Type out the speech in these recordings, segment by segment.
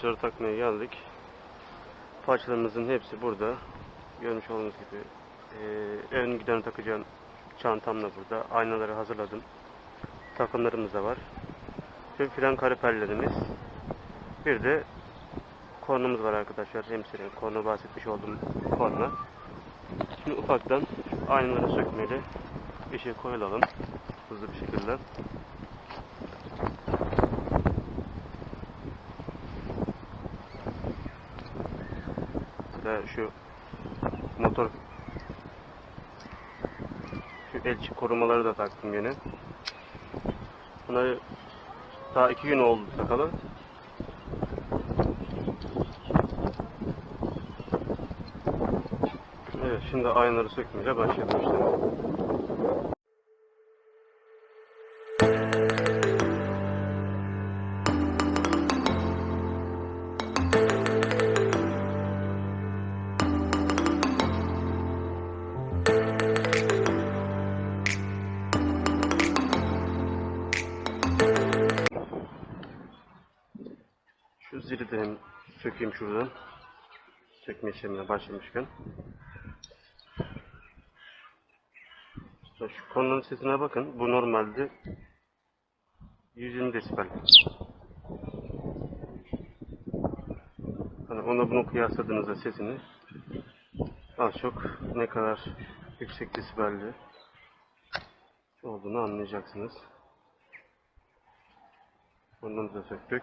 Parçaları takmaya geldik. Parçalarımızın hepsi burada. Görmüş olduğunuz gibi. Ee, ön gideni takacağım çantam da burada. Aynaları hazırladım. Takımlarımız da var. Ve fren kaliperlerimiz. Bir de kornamız var arkadaşlar. Hemşire korna bahsetmiş olduğum korna. Şimdi ufaktan aynaları sökmeli. işe koyulalım. Hızlı bir şekilde. Mesela şu motor şu elçi korumaları da taktım yine. Bunları daha iki gün oldu takalı. Evet şimdi aynaları sökmeyle başlayalım işte. Hem sökeyim şuradan. Sökme işlemine başlamışken. Şu konunun sesine bakın. Bu normalde 120 desibel. Hani ona bunu kıyasladığınızda sesini az çok ne kadar yüksek desibelli olduğunu anlayacaksınız. Ondan da söktük.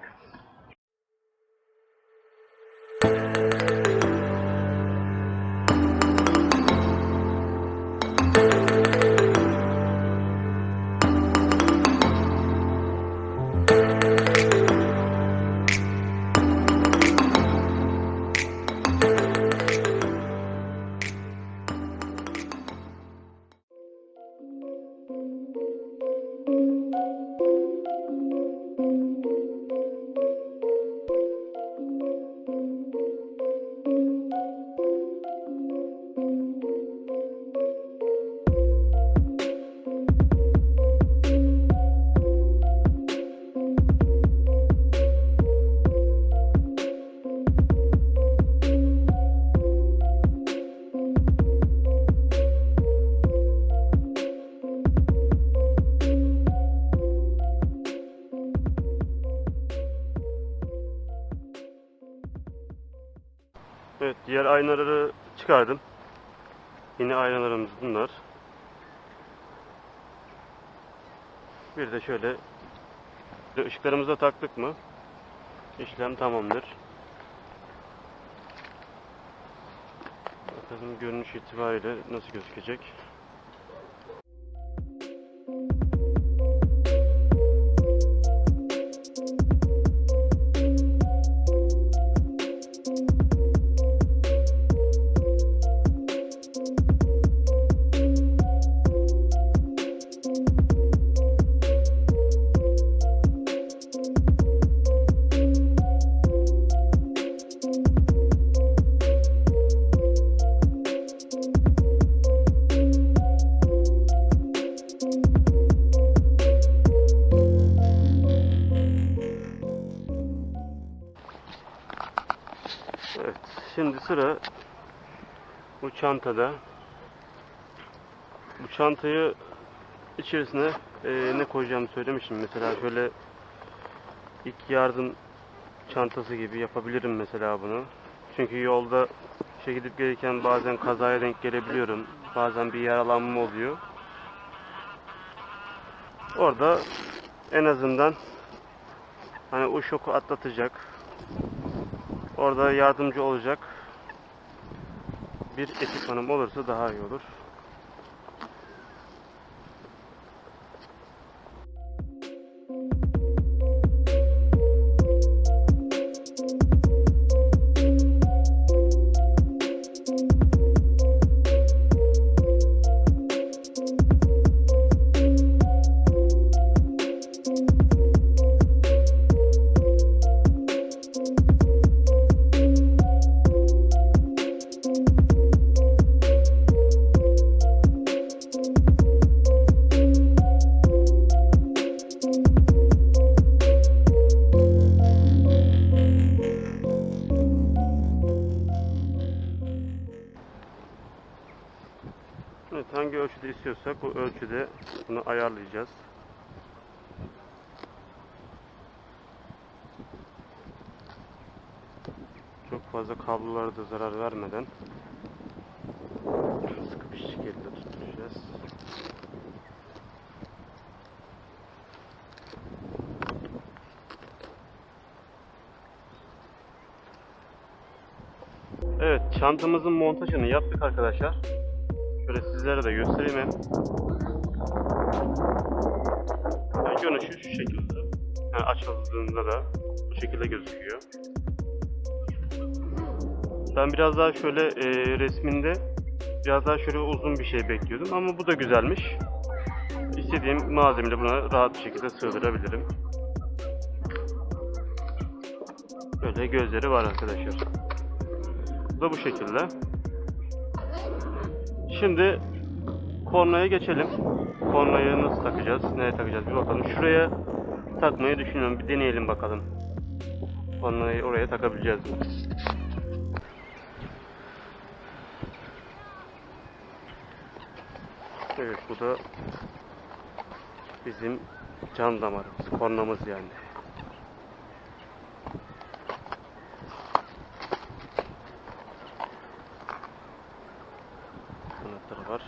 Aynaları çıkardım. Yine aynalarımız bunlar. Bir de şöyle ışıklarımızı da taktık mı işlem tamamdır. Bakalım görünüş itibariyle nasıl gözükecek. Çantada. Bu çantayı içerisine eee, ne koyacağımı söylemişim. Mesela şöyle ilk yardım çantası gibi yapabilirim mesela bunu. Çünkü yolda işe gidip gelirken bazen kazaya denk gelebiliyorum. Bazen bir yaralanma oluyor. Orada en azından hani o şoku atlatacak, orada yardımcı olacak bir ekipmanım olursa daha iyi olur. Fazla kablolara da zarar vermeden sıkı bir şekilde tutacağız. Evet, çantamızın montajını yaptık arkadaşlar. Şöyle sizlere de göstereyim görünüşü şu şekilde. Yani açıldığında da bu şekilde gözüküyor. Ben biraz daha şöyle e, resminde biraz daha şöyle uzun bir şey bekliyordum ama bu da güzelmiş. İstediğim malzemeyle buna rahat bir şekilde sığdırabilirim. Böyle gözleri var arkadaşlar. Bu da bu şekilde. Şimdi kornaya geçelim. Kornayı nasıl takacağız? Nereye takacağız? Bir bakalım. Şuraya takmayı düşünüyorum. Bir deneyelim bakalım. Kornayı oraya takabileceğiz mi? Evet bu da bizim can damarımız, kornamız yani. Kanatları var.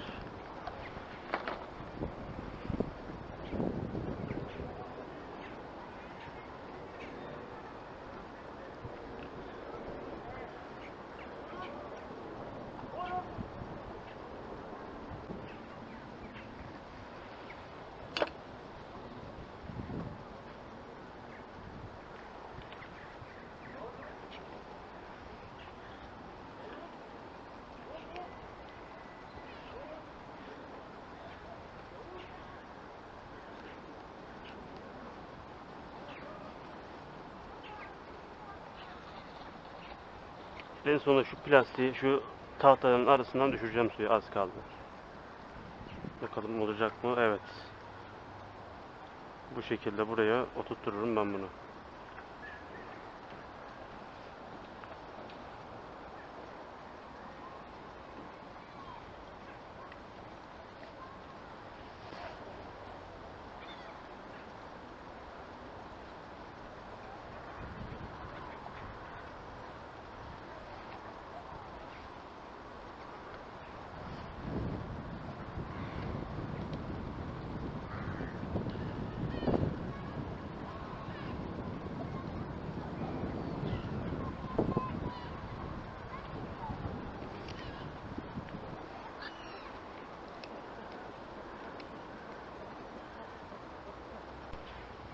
En sonunda şu plastiği şu tahtanın arasından düşüreceğim suyu az kaldı. Bakalım olacak mı? Evet. Bu şekilde buraya oturturum ben bunu.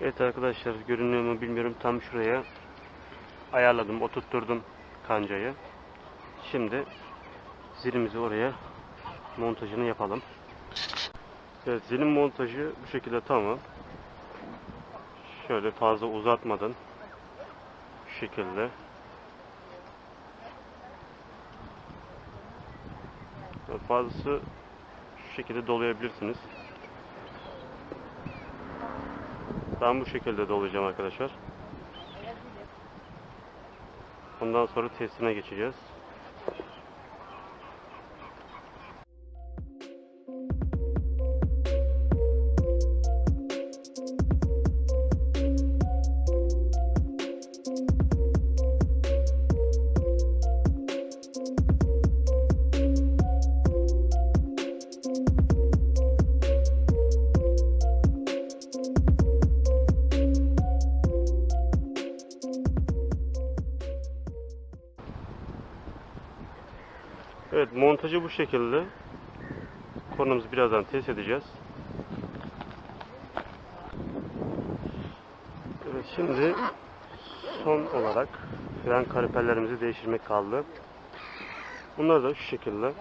Evet arkadaşlar görünüyor mu bilmiyorum tam şuraya ayarladım oturtturdum kancayı. Şimdi zilimizi oraya montajını yapalım. Evet zilin montajı bu şekilde tamam. Şöyle fazla uzatmadan şu şekilde fazlası şu şekilde dolayabilirsiniz. Ben bu şekilde dolayacağım arkadaşlar. Ondan sonra testine geçeceğiz. Montajı bu şekilde. Konumuzu birazdan test edeceğiz. Evet şimdi son olarak fren kaliperlerimizi değiştirmek kaldı. Bunlar da şu şekilde.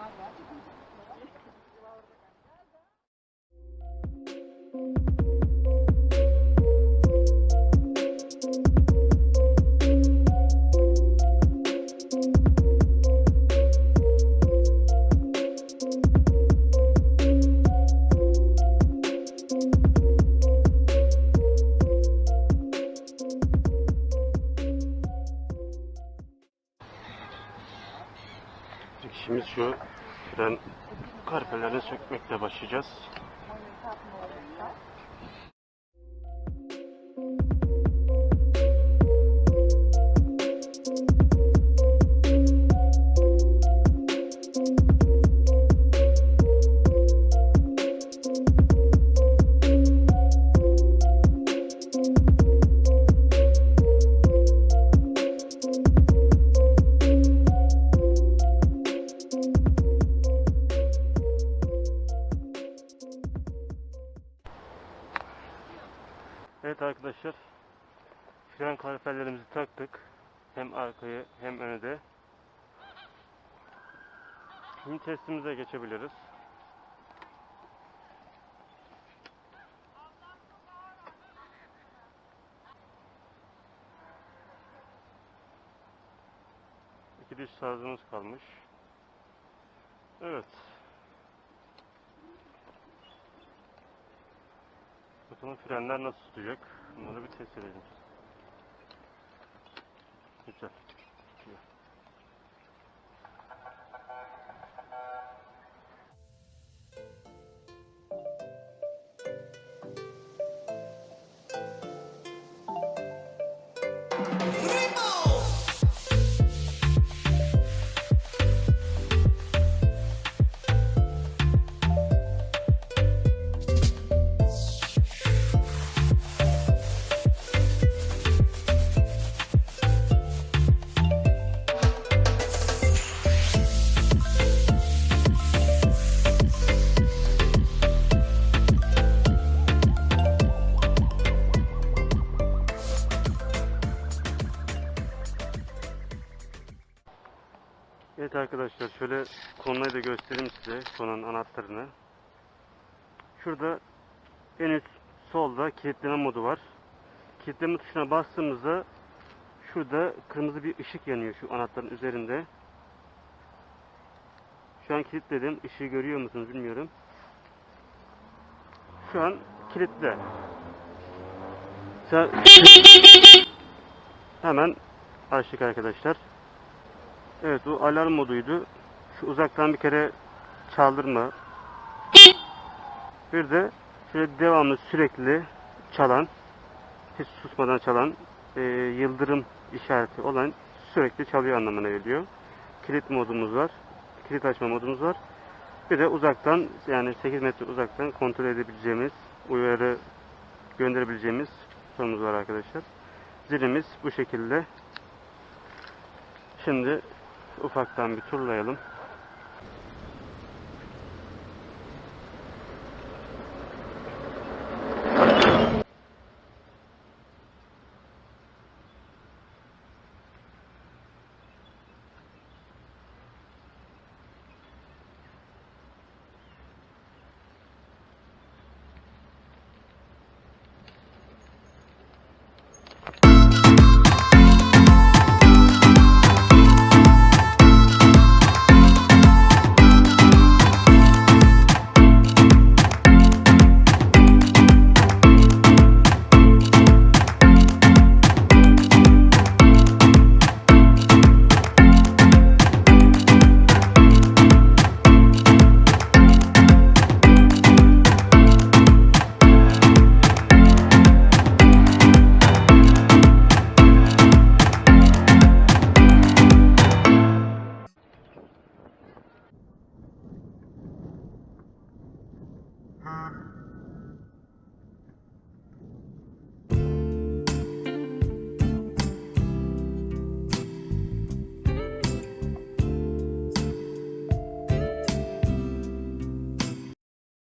Kalpelerini sökmekle başlayacağız. Fren kalperlerimizi taktık. Hem arkaya hem öne de. Şimdi testimize geçebiliriz. İki diş sazımız kalmış. Evet. Bakalım frenler nasıl tutacak? Bunları bir test edelim. 就这 size konanın anahtarını. Şurada en üst solda kilitleme modu var. Kilitleme tuşuna bastığımızda şurada kırmızı bir ışık yanıyor şu anahtarın üzerinde. Şu an kilitledim. Işığı görüyor musunuz bilmiyorum. Şu an kilitli. Sa- Hemen açtık arkadaşlar. Evet bu alarm moduydu. Şu uzaktan bir kere çaldırma. Bir de şöyle devamlı sürekli çalan, hiç susmadan çalan e, yıldırım işareti olan sürekli çalıyor anlamına geliyor. Kilit modumuz var. Kilit açma modumuz var. Bir de uzaktan yani 8 metre uzaktan kontrol edebileceğimiz, uyarı gönderebileceğimiz sorumuz var arkadaşlar. Zilimiz bu şekilde. Şimdi ufaktan bir turlayalım.